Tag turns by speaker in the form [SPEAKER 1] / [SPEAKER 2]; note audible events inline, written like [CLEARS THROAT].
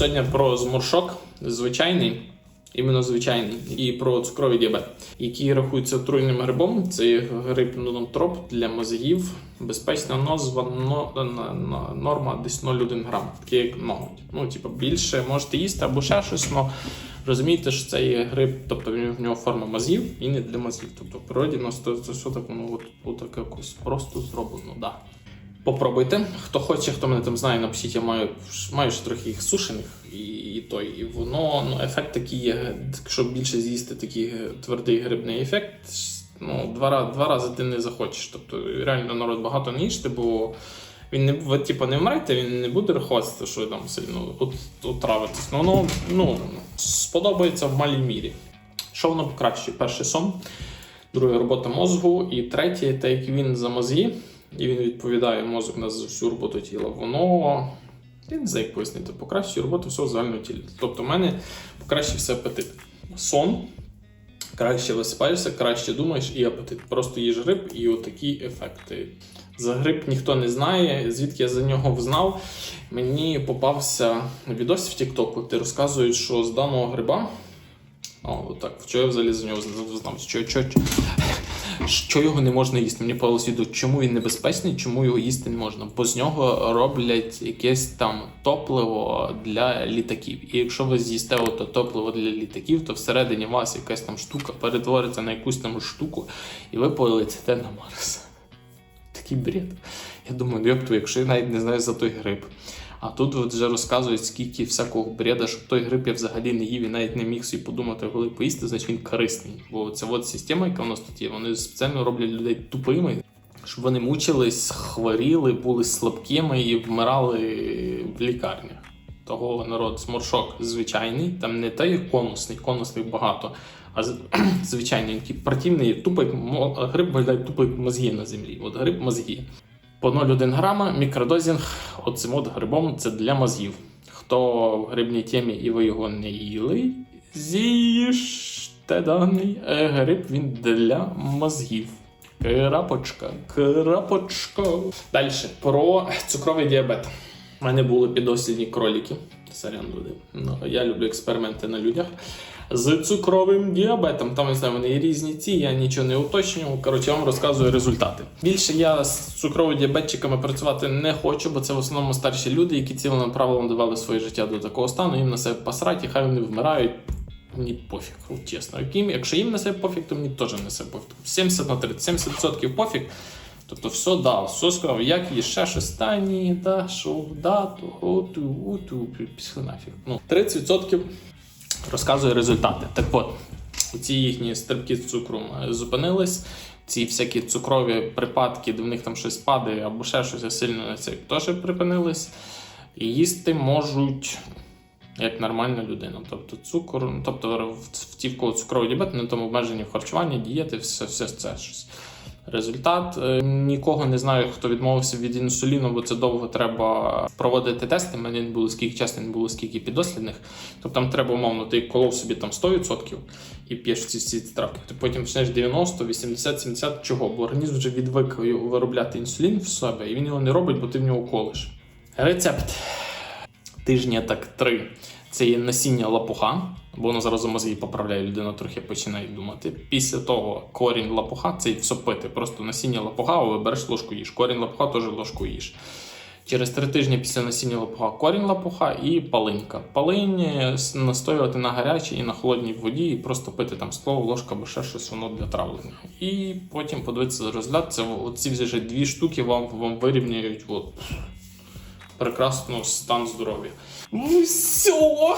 [SPEAKER 1] Сьогодні про зморшок звичайний, іменно звичайний, і про цукровий діабет, який рахується отруйним грибом. Це гриб нонотроп для мозгів. Безпечна назва но- на- на- норма десь 0,1 грам, таке як ноготь. Ну, типу, більше можете їсти або ще щось, але розумієте, що це є гриб, тобто в нього форма мозгів і не для мозгів. Тобто в природі нас все так воно от, от так якось просто зроблено. Да. Попробуйте. Хто хоче, хто мене там знає, напишіть, я маю, маю ще трохи їх сушених, і, і той. І воно ну, ефект такий є, якщо більше з'їсти такий твердий грибний ефект, ну, два, два рази ти не захочеш. Тобто реально народ багато не їжте, бо він не ви, типу, не вмрете, він не буде рахуватися, що там сильно от, отравитесь. Ну, воно ну, сподобається в малій мірі. Що воно покращує? Перший сон, друге робота мозгу, і третє, те, як він за мозги, і він відповідає мозок на за всю роботу тіла. Воно. Я не знаю, як пояснити, покращує роботу всього загального тіла. Тобто, в мене покращився апетит. Сон, краще висипаєшся, краще думаєш і апетит. Просто їж гриб і отакі ефекти. За гриб ніхто не знає, звідки я за нього взнав. Мені попався відос в Тіктоку, де розказують, що з даного гриба. О, отак. Що я взагалі за нього знав? Що, що, що його не можна їсти? Мені подалось відео, чому він небезпечний, чому його їсти не можна. Бо з нього роблять якесь там топливо для літаків. І якщо ви з'їсте ото топливо для літаків, то всередині вас якась там штука перетвориться на якусь там штуку, і ви полетите на Марс. Такий бред. Я думаю, ну якщо я навіть не знаю за той гриб. А тут от вже розказують, скільки всякого бреда, щоб той гриб я взагалі не їв і навіть не міг собі подумати, коли поїсти, значить він корисний. Бо ця от система, яка в нас тут є, вони спеціально роблять людей тупими, щоб вони мучились, хворіли, були слабкими і вмирали в лікарнях. Того народ сморшок звичайний, там не той конусний, конусних багато, а [CLEARS THROAT] звичайний, який противний, як мо- гриб виглядає тупо як мозги на землі. От гриб мозги. По 0,1 грама мікродозінг оцим от грибом це для мозгів. Хто в грибній темі і ви його не їли, з'їжте даний е, гриб він для мозгів. Крапочка, крапочка. Далі про цукровий діабет. У мене були підослідні кроліки. Сорян, люди. Ну, я люблю експерименти на людях. З цукровим діабетом. Там не знаю, вони різні ці, я нічого не уточнював. Коротше, я вам розказую результати. Більше я з цукровими діабетчиками працювати не хочу, бо це в основному старші люди, які ціленаправленно довели своє життя до такого стану, їм на себе посрать, і хай вони вмирають. Мені пофіг, чесно. Якщо їм на себе пофіг, то мені теж на себе пофіг. 70 на 30, 70% пофіг. Тобто все дав, все сказав, як є ще щось, та ні, да, що, да, то, оту, уту, пішли нафіг. Ну, 30% розказує результати. Так от, ці їхні стрибки з цукром е, зупинились. Ці всякі цукрові припадки, де в них там щось падає або ще щось сильно на це теж припинились. І їсти можуть як нормальна людина. Тобто цукор, ну, тобто в, ті, в кого цукровий діабет, на тому обмежені в харчуванні, дієти, все, все це щось. Результат е, нікого не знаю, хто відмовився від інсуліну, бо це довго треба проводити тести. У мене не було скільки чесно, не було скільки підослідних. Тобто там треба, умовно, ти колов собі там 100% і п'єш ці всі травки. Ти потім почнеш 90, 80, 70. Чого? Бо організм вже відвик виробляти інсулін в себе, і він його не робить, бо ти в нього колиш. Рецепт тижня так три. Це є насіння лапуха, бо воно зразу мозги поправляє, людина трохи починає думати. Після того корінь лапуха це все. Просто насіння лапуха, але береш ложку їж. Корінь лапуха теж ложку їж. Через три тижні після насіння лопуха корінь лопуха і палинька. Палинь е, настоювати на гарячій і на холодній воді, і просто пити там скло, ложка або ще щось воно для травлення. І потім подивитися розгляд. Це оці вже дві штуки вам, вам вирівняють от, прекрасно стан здоров'я. Ну все.